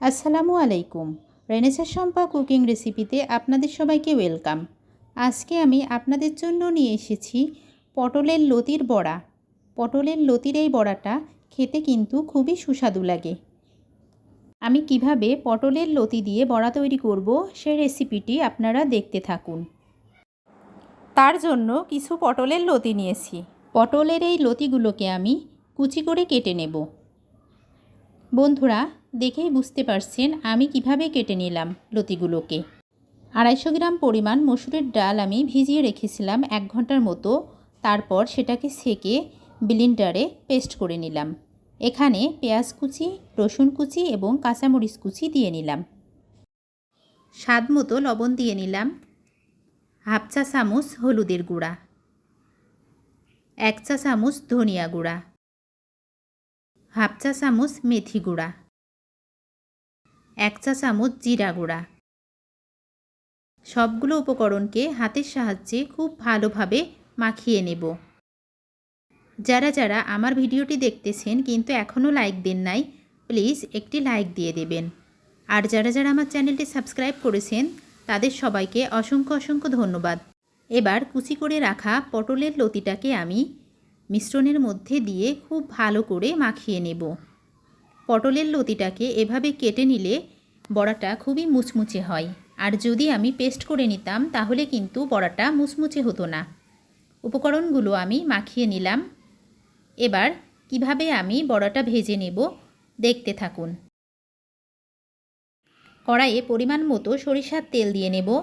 আসসালামু আলাইকুম। রেনেসার শম্পা কুকিং রেসিপিতে আপনাদের সবাইকে ওয়েলকাম আজকে আমি আপনাদের জন্য নিয়ে এসেছি পটলের লতির বড়া। পটলের লতির এই বড়াটা খেতে কিন্তু খুবই সুস্বাদু লাগে। আমি কীভাবে পটলের লতি দিয়ে বড়া তৈরি করব সে রেসিপিটি আপনারা দেখতে থাকুন। তার জন্য কিছু পটলের লতি নিয়েছি। পটলের এই লতিগুলোকে আমি কুচি করে কেটে নেব। বন্ধুরা, দেখেই বুঝতে পারছেন আমি কীভাবে কেটে নিলাম লতিগুলোকে। আড়াইশো গ্রাম পরিমাণ মসুরের ডাল আমি ভিজিয়ে রেখেছিলাম এক ঘণ্টার মতো। তারপর সেটাকে সেকে ব্লিন্ডারে পেস্ট করে নিলাম। এখানে পেঁয়াজ কুচি, রসুন কুচি এবং কাঁচামরিচ কুচি দিয়ে নিলাম। স্বাদ মতো লবণ দিয়ে নিলাম। হাফ চা চামচ হলুদের গুঁড়া। এক চা চামচ ধনিয়া গুঁড়া। হাফ চা চামচ মেথি গুঁড়া। এক চা চামচ জিরা গুঁড়া। সবগুলো উপকরণকে হাতের সাহায্যে খুব ভালোভাবে মাখিয়ে নেব। যারা যারা আমার ভিডিওটি দেখতেছেন কিন্তু এখনও লাইক দেন নাই, প্লিজ একটি লাইক দিয়ে দেবেন। আর যারা যারা আমার চ্যানেলটি সাবস্ক্রাইব করেছেন, তাদের সবাইকে অসংখ্য অসংখ্য ধন্যবাদ। এবার কুচি করে রাখা পটলের লতিটাকে আমি মিশ্রণের মধ্যে দিয়ে খুব ভালো করে মাখিয়ে নেব। পটলের লতিটাকে এভাবে কেটে নিলে বড়াটা খুবই মুচমুচে হয়। আর যদি আমি পেস্ট করে নিতাম, তাহলে কিন্তু বড়াটা মুচমুচে হতো না। উপকরণগুলো আমি মাখিয়ে নিলাম। এবার কীভাবে আমি বড়াটা ভেজে নেব, দেখতে থাকুন। কড়াইয়ে পরিমাণ মতো সরিষার তেল দিয়ে নেব।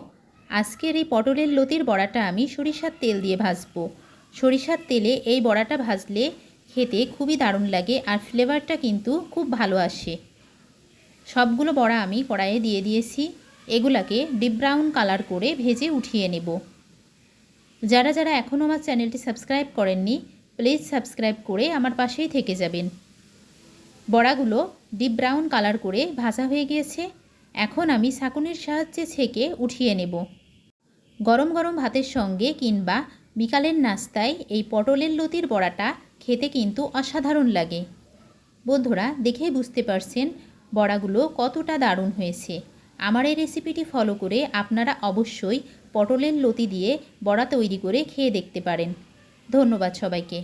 আজকের এই পটলের লতির বড়াটা আমি সরিষার তেল দিয়ে ভাজবো। সরিষার তেলে এই বড়াটা ভাজলে খেতে খুবই দারুণ লাগে আর ফ্লেভারটা কিন্তু খুব ভালো আসে। সবগুলো বড়া আমি কড়াইয়ে দিয়ে দিয়েছি। এগুলাকে ডিপ ব্রাউন কালার করে ভেজে উঠিয়ে নেব। যারা যারা এখনও আমার চ্যানেলটি সাবস্ক্রাইব করেননি প্লিজ সাবস্ক্রাইব করে আমার পাশেই থেকে যাবেন। বড়াগুলো ডিপ ব্রাউন কালার করে ভাজা হয়ে গিয়েছে। এখন আমি শাকুনির সাহায্যে ছেঁকে উঠিয়ে নেব। গরম গরম ভাতের সঙ্গে কিংবা বিকালের নাস্তায় এই পটলের লতির বড়াটা খেতে কিন্তু অসাধারণ লাগে। বন্ধুরা, দেখেই বুঝতে পারছেন বড়াগুলো কতটা দারুণ হয়েছে। আমার এই রেসিপিটি ফলো করে আপনারা অবশ্যই পটলের লতি দিয়ে বড়া তৈরি করে খেয়ে দেখতে পারেন। ধন্যবাদ সবাইকে।